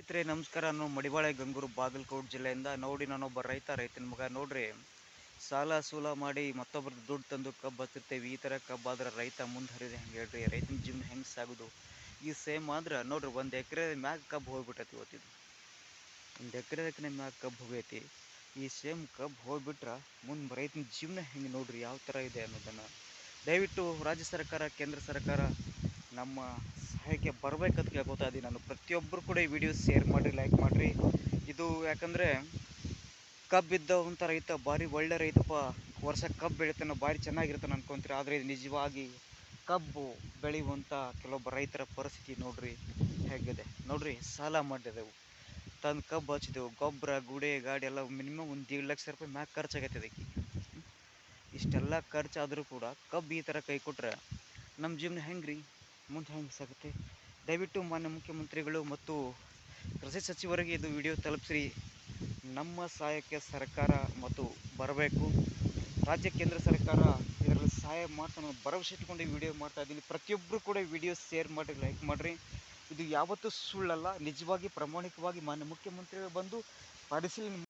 ಸ್ನೇಹಿತರೆ, ನಮಸ್ಕಾರ. ನಾನು ಮಡಿವಾಳೆ ಗಂಗೂರು ಬಾಗಲಕೋಟೆ ಜಿಲ್ಲೆಯಿಂದ ನೋಡಿ ನಾನೊಬ್ಬ ರೈತ, ರೈತನ ಮಗ. ನೋಡ್ರಿ, ಸಾಲ ಸೂಲ ಮಾಡಿ ಮತ್ತೊಬ್ರದ್ದು ದುಡ್ಡು ತಂದು ಕಬ್ಬು ಹತ್ತಿರ್ತೇವೆ ಈ ಥರ ಕಬ್ಬು ಆದ್ರೆ ರೈತ ಮುಂದೆ ಹರಿದೆ ಹೆಂಗೆ ಹೇಳ್ರಿ. ರೈತನ ಜೀವನ ಹೆಂಗೆ ಸಾಗೋದು? ಈ ಸೇಮ್ ಆದ್ರೆ ನೋಡ್ರಿ, ಒಂದು ಎಕರೆ ಮ್ಯಾಗ ಕಬ್ಬು ಹೋಗ್ಬಿಟ್ಟೈತಿ ಇವತ್ತಿದು ಒಂದು ಎಕರೆ ಎಕರೆ ಮ್ಯಾಗ ಕಬ್ಬು ಹೋಗೈತಿ. ಈ ಸೇಮ್ ಕಬ್ಬು ಹೋಗ್ಬಿಟ್ರೆ ಮುಂದೆ ರೈತನ ಜೀವನ ಹೆಂಗೆ ನೋಡ್ರಿ? ಯಾವ ಥರ ಇದೆ ಅನ್ನೋದನ್ನು ದಯವಿಟ್ಟು ರಾಜ್ಯ ಸರ್ಕಾರ, ಕೇಂದ್ರ ಸರ್ಕಾರ ನಮ್ಮ ಸಹಾಯಕ್ಕೆ ಬರ್ಬೇಕಂತ ಕೇಳ್ಕೊತಾ ಇದ್ದೀನಿ ನಾನು. ಪ್ರತಿಯೊಬ್ಬರು ಕೂಡ ಈ ವಿಡಿಯೋ ಶೇರ್ ಮಾಡಿರಿ ಲೈಕ್ ಮಾಡಿರಿ. ಇದು ಯಾಕಂದರೆ ಕಬ್ಬಿದ್ದವಂಥ ರೈತ ಭಾರಿ ಒಳ್ಳೆ ರೈತಪ್ಪ. ವರ್ಷ ಕಬ್ಬು ಬೆಳಿತಾನೆ ಭಾರಿ ಚೆನ್ನಾಗಿರ್ತಾನೆ ಅನ್ಕೊಂತೀರಿ. ಆದರೆ ಇದು ನಿಜವಾಗಿ ಕಬ್ಬು ಬೆಳೆಯುವಂಥ ಕೆಲವೊಬ್ಬ ರೈತರ ಪರಿಸ್ಥಿತಿ ನೋಡ್ರಿ ಹೇಗಿದೆ. ನೋಡ್ರಿ, ಸಾಲ ಮಾಡಿದೆವು. ತಂದು ಕಬ್ಬು ಹಚ್ಚಿದೆವು. ಗೊಬ್ಬರ, ಗುಡೆ, ಗಾಡಿ ಎಲ್ಲ ಮಿನಿಮಮ್ ಒಂದು ಏಳು ಲಕ್ಷ ರೂಪಾಯಿ ಮ್ಯಾಗ ಖರ್ಚಾಗೈತೆ ಅದಕ್ಕೆ. ಇಷ್ಟೆಲ್ಲ ಖರ್ಚಾದರೂ ಕೂಡ ಕಬ್ಬು ಈ ಥರ ಕೈ ಕೊಟ್ರೆ ನಮ್ಮ ಜೀವನ ಹೆಂಗೆ ರೀ ಮುಂದೆ ಹೆಂಗೆ ಸಾಗುತ್ತೆ? ದಯವಿಟ್ಟು ಮಾನ್ಯ ಮುಖ್ಯಮಂತ್ರಿಗಳು ಮತ್ತು ಕೃಷಿ ಸಚಿವರಿಗೆ ಇದು ವಿಡಿಯೋ ತಲುಪಿಸ್ರಿ. ನಮ್ಮ ಸಹಾಯಕ್ಕೆ ಸರ್ಕಾರ ಮತ್ತು ಬರಬೇಕು. ರಾಜ್ಯ ಕೇಂದ್ರ ಸರ್ಕಾರ ಇದರಲ್ಲಿ ಸಹಾಯ ಮಾಡ್ತಾನೆ ಭರವಸೆ ಇಟ್ಕೊಂಡು ಈ ವಿಡಿಯೋ ಮಾಡ್ತಾ ಇದ್ದೀನಿ. ಪ್ರತಿಯೊಬ್ಬರು ಕೂಡ ವಿಡಿಯೋ ಶೇರ್ ಮಾಡಿ, ಲೈಕ್ ಮಾಡಿರಿ. ಇದು ಯಾವತ್ತೂ ಸುಳ್ಳಲ್ಲ, ನಿಜವಾಗಿ ಪ್ರಾಮಾಣಿಕವಾಗಿ ಮಾನ್ಯ ಮುಖ್ಯಮಂತ್ರಿಗಳು ಬಂದು ಪರಿಶೀಲನೆ